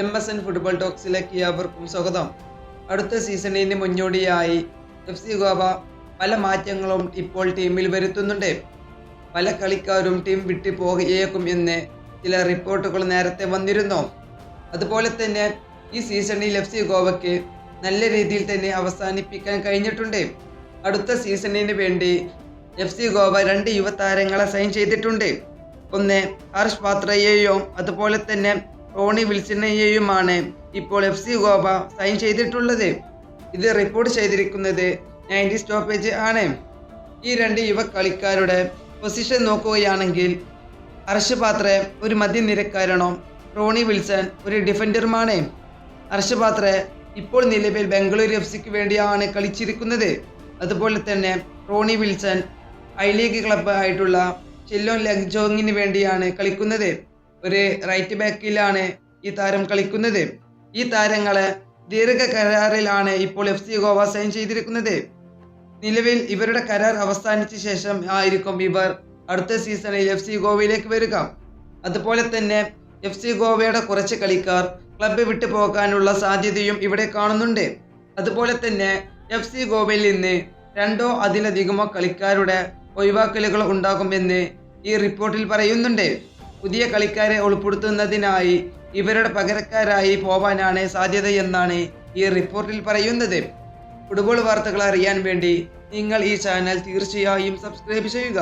M S N football ടോക്സിലേക്ക് അവർക്കും സ്വാഗതം. അടുത്ത സീസണിന് മുന്നോടിയായി എഫ് സി ഗോവ പല മാറ്റങ്ങളും ഇപ്പോൾ ടീമിൽ വരുത്തുന്നുണ്ട്. പല കളിക്കാരും ടീം വിട്ടു പോകുകയേക്കും എന്ന് ചില റിപ്പോർട്ടുകൾ നേരത്തെ വന്നിരുന്നു. അതുപോലെ തന്നെ ഈ സീസണിൽ എഫ് സി ഗോവയ്ക്ക് നല്ല രീതിയിൽ തന്നെ അവസാനിപ്പിക്കാൻ കഴിഞ്ഞിട്ടുണ്ട്. അടുത്ത സീസണിന് വേണ്ടി എഫ് സി ഗോവ രണ്ട് യുവതാരങ്ങളെ സൈൻ ചെയ്തിട്ടുണ്ട്. ഒന്ന് ഹർഷ് പാത്രയെയും അതുപോലെ തന്നെ റോണി വിൽസനെയുമാണ് ഇപ്പോൾ എഫ് സി ഗോവ സൈൻ ചെയ്തിട്ടുള്ളത്. ഇത് റിപ്പോർട്ട് ചെയ്തിരിക്കുന്നത് നയന്റി സ്റ്റോപ്പേജ് ആണ്. ഈ രണ്ട് യുവ കളിക്കാരുടെ പൊസിഷൻ നോക്കുകയാണെങ്കിൽ ഹർഷ് പാത്രെ ഒരു മധ്യനിരക്കാരനോ റോണി വിൽസൺ ഒരു ഡിഫൻഡറുമാണ് ഹർഷ് പാത്രെ ഇപ്പോൾ നിലവിൽ ബംഗളൂരു എഫ് സിക്ക് വേണ്ടിയാണ് കളിച്ചിരിക്കുന്നത്. അതുപോലെ തന്നെ Ronnie Wilson I League club ആയിട്ടുള്ള ചെല്ലോൻ ലഗ്ജോങ്ങിന് വേണ്ടിയാണ് കളിക്കുന്നത്. ഒരു റൈറ്റ് ബാക്കിലാണ് ഈ താരം കളിക്കുന്നത്. ഈ താരങ്ങളെ ദീർഘ കരാറിലാണ് ഇപ്പോൾ എഫ് സി ഗോവ സൈൻ ചെയ്തിരിക്കുന്നത്. നിലവിൽ ഇവരുടെ കരാർ അവസാനിച്ച ശേഷം ആയിരിക്കും ഇവർ അടുത്ത സീസണിൽ എഫ് സി ഗോവയിലേക്ക് വരിക. അതുപോലെ തന്നെ എഫ് സി ഗോവയുടെ കുറച്ച് കളിക്കാർ ക്ലബ്ബ് വിട്ടു പോകാനുള്ള സാധ്യതയും ഇവിടെ കാണുന്നുണ്ട്. അതുപോലെ തന്നെ എഫ് സി ഗോവയിൽ നിന്ന് രണ്ടോ അതിലധികമോ കളിക്കാരുടെ ഒഴിവാക്കലുകൾ ഉണ്ടാകുമെന്ന് ഈ റിപ്പോർട്ടിൽ പറയുന്നുണ്ട്. പുതിയ കളിക്കാരെ ഉൾപ്പെടുത്തുന്നതിനായി ഇവരുടെ പകരക്കാരായി പോവാനാണ് സാധ്യതയെന്നാണ് ഈ റിപ്പോർട്ടിൽ പറയുന്നത്. ഫുട്ബോൾ വാർത്തകൾ അറിയാൻ വേണ്ടി നിങ്ങൾ ഈ ചാനൽ തീർച്ചയായും സബ്സ്ക്രൈബ് ചെയ്യുക.